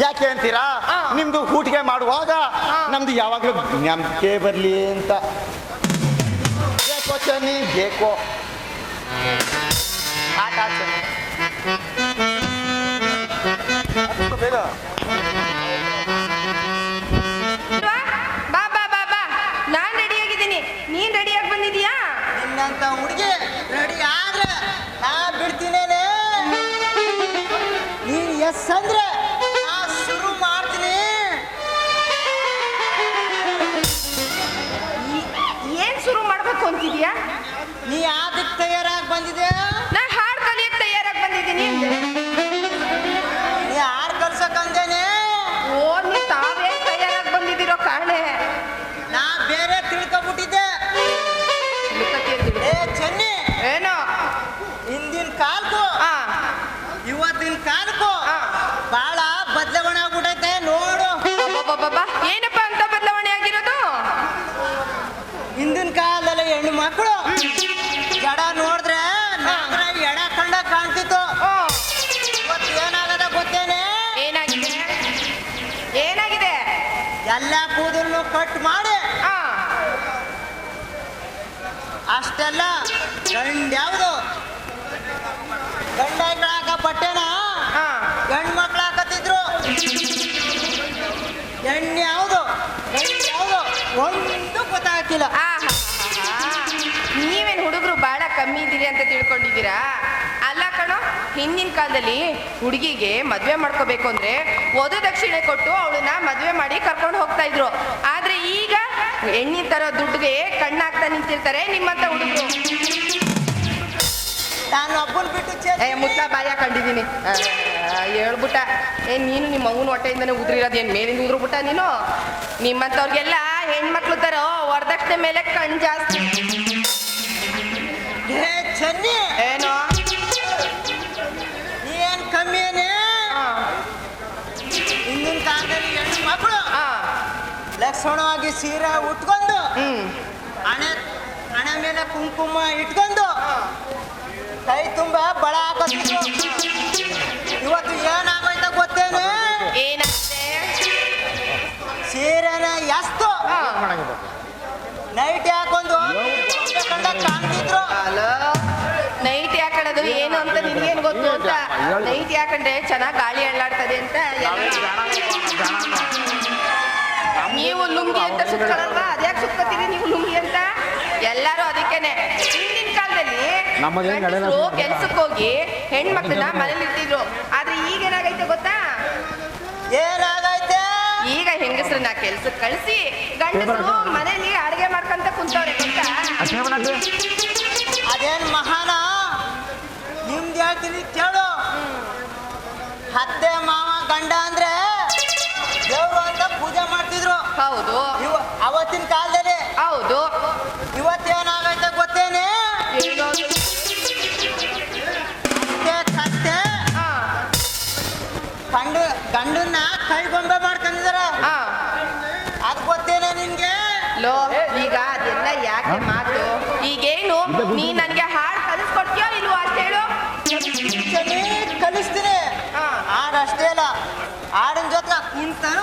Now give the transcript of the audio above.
ಯಾಕೆ ಅಂತೀರಾ. ನಿಮ್ದು ಹೂಟಿಗೆ ಮಾಡುವಾಗ. ನಮ್ದು ಯಾವಾಗಲೂ ನಂಬಿಕೆ ಬರಲಿ ಅಂತ. ಬೇಕೋ ಚನ್ನಿ ಬೇಕೋ ಆಟ ಬೇಗ. ಬಾ ಬಾ ಬಾ ಬಾ ನಾನ್ ರೆಡಿ ಆಗಿದ್ದೀನಿ. ನೀನ್ ರೆಡಿಯಾಗಿ ಬಂದಿದ್ಯಾ ನಿನ್ನಂತ ಹುಡುಗಿ ರೆಡಿ ಆದ್ರೆ ನಾ ಬಿಡ್ತೀನೇನೆ. ನೀನ್ ಎಸ್ ಅಂದ್ರೆ ಶುರು ಮಾಡ್ತೀನಿ. ಏನ್ ಶುರು ಮಾಡ್ಬೇಕು ಅಂತಿದ್ಯಾ? ನೀ ಯಾವ್ದಕ್ ತಯಾರಾಗಿ ಬಂದಿದೆ ನಾ ಹಾಡ್ ಕಲಿಯಕ್ ತಯಾರಾಗಿ ಬಂದಿದ್ದೀನಿ. ನೀ ಯಾರು ಕಲ್ಸಕ್ಕಂದೇನೆ ಓ ನೀ ತಾವೇ ತಯಾರಾಗಿ ಬಂದಿದ್ದೀರೋ ಕಾಣೆ. ನಾ ಬೇರೆ ತಿಳ್ಕೊಬಿಟ್ಟಿದ್ದೆ. ಏ ಚೆನ್ನಿ. ಏನೋ? ಹಿಂದಿನ ಕಾಲಕ್ಕೂ ಇವತ್ತಿನ ಕಾಲಕ್ಕೂ. ಬಹಳ ಬದಲಾವಣೆ ಹಿಂದಿನ ಕಾಲದಲ್ಲಿ ಹೆಣ್ಣು ಮಕ್ಕಳು ಎಡ ನೋಡಿದ್ರೆ ಎಡ ಕಂಡ ಕಾಣ್ತಿತ್ತು. ಏನಾಗದ ಗೊತ್ತೇನೆ? ಏನಾಗಿದೆ? ಏನಾಗಿದೆ? ಎಲ್ಲ ಕೂದಲು ಕಟ್ ಮಾಡಿ. ಅಷ್ಟೆಲ್ಲ ಗಂಡ ಯಾವುದು ಗೊತ್ತಾಗ್ತಿಲ್ಲ ಆ ನೀವೇನ್ ಹುಡುಗರು ಬಹಳ ಕಮ್ಮಿ ಇದ್ದೀರಿ ಅಂತ ತಿಳ್ಕೊಂಡಿದ್ದೀರಾ? ಅಲ್ಲ ಕಣೋ ಹಿಂದಿನ ಕಾಲದಲ್ಲಿ ಹುಡುಗಿಗೆ ಮದುವೆ ಮಾಡ್ಕೋಬೇಕು ಅಂದ್ರೆ ವಧು ದಕ್ಷಿಣೆ ಕೊಟ್ಟು ಅವಳನ್ನ ಮದುವೆ ಮಾಡಿ ಕರ್ಕೊಂಡು ಹೋಗ್ತಾ ಇದ್ರು. ಆದ್ರೆ ಈಗ ಹೆಣ್ಣಿನ ತರ ದುಡ್ಡುಗೆ ಕಣ್ಣಾಗ್ತಾ ನಿಂತಿರ್ತಾರೆ ನಿಮ್ಮಂತ ಹುಡುಗರು. ನಾನು ಒಬ್ಬನ್ ಬಿಟ್ಟು ಚೇ ಏ ಮುತ್ತ ಬಾಯ ಕಂಡಿದ್ದೀನಿ. ಹೇಳ್ಬಿಟ್ಟ. ಏ ನೀನು ನಿಮ್ಮ ಅವನ ಹೊಟ್ಟೆಯಿಂದನೇ ಉದ್ರಿರೋದು ಏನು ಮೇಲಿಂದ ಉದ್ರುಬಿಟ್ಟ ನೀನು? ನಿಮ್ಮಂಥವ್ರಿಗೆಲ್ಲ ಹೆಣ್ಮಕ್ಳು ತರ ವರದಕ್ಷಿಣೆ ಮೇಲೆ ಕಣ್ ಜಾಸ್ತಿ. ಚೆನ್ನಿ! ಏನೋ? ಏನ್ ಕಮ್ಮಿ ಏನೇ? ಆ, ಹಿಂದಿನ ಕಾಲದಲ್ಲಿ ಹೆಣ್ಣು ಮಕ್ಕಳು ಆ, ಲಕ್ಷಣವಾಗಿ ಸೀರೆ ಉಟ್ಕೊಂಡು ಹಣೆ ಹಣೆ ಮೇಲೆ ಕುಂಕುಮ ಇಟ್ಕೊಂಡು ಕೈ ತುಂಬ ಬಳ ಹಾಕೋತಿದ್ರು. ಸೀರೆನ ಎಷ್ಟು? ನೈಟ್ ಹಾಕೊಂಡು ಕಂಡ ಕಾಣ್ತಿದ್ರು. ನೈಟ್ ಯಾಕಡದು ಏನು ಅಂತ ನಿನ್ಗೇನು ಗೊತ್ತು ಅಂತ? ನೈಟ್ ಯಾಕಂದ್ರೆ ಚೆನ್ನಾಗಿ ಗಾಳಿ ಅಳ್ಳಾಡ್ತದೆ ಅಂತ ನೀವು ಲುಂಗಿ ಅಂತ ಸುತ್ಕೊಳ್ಳಲ್ವಾ ಅದ್ಯಾಕೆ ಸುತ್ಕೋತೀರಿ ನೀವು ಲುಂಗಿ ಅಂತ? ಎಲ್ಲರೂ ಅದಕ್ಕೇನೆ. ಹಿಂದಿನ ಕಾಲದಲ್ಲಿ. ಕೆಲ್ಸಕ್ಕೆ ಹೋಗಿ ಹೆಣ್ಮಕ್ಳನ್ನ ಮನೇಲಿ ಇರ್ತಿದ್ರು ಆದ್ರೆ ಈಗ ಏನಾಗೈತೆ ಗೊತ್ತಾ? ಏನಾಗೈತೆ? ಈಗ ಹೆಂಗಸ್ರನ್ನ ಕೆಲ್ಸಕ್ಕೆ ಕಳಿಸಿ ಗಂಡಸರು ಮನೇಲಿ ಅಡಿಗೆ ಮಾಡ್ಕೊಂತ ಕುಂತವ್ರೆ ಗೊತ್ತಾ? ಅದೇನ್ ಮಹಾನ? ನಿಮ್ದು ಹೇಳ್ತೀನಿ ಕೇಳು. ಹತ್ತೆ ಮಾವ ಗಂಡ ಅಂದ್ರೆ ದೇವ್ರು ಅಂತ ಪೂಜೆ ಮಾಡ್ತಿದ್ರು. ಹೌದು. ಇವ ಅವತ್ತಿನ ಕಾಲದಲ್ಲಿ ಹೌದು. ಇವತ್ತೇನಾಗೈತೆ ಗೊತ್ತೇನೆ? ಅತ್ತೆ ಕತ್ತೆ ಆ, ಗಂಡು ಗಂಡನ್ನ ಕೈಗೊಂಬೆ ಯಾಕೆ ಮಾತು? ಈಗೇನು? ನೀ ನನಗೆ ಹಾಡ್ ಕಲಿಸ್ಕೊಡ್ತೀಯೋ ಇಲ್ವೋ ಅಂತ ಹೇಳು. ಕಲಿಸ್ತೀನಿ. ಹಾ. ಹಾಡು ಅಷ್ಟೇ ಅಲ್ಲ. ಹಾಡಿನ ಜೊತೆ ಕುಂತಾನು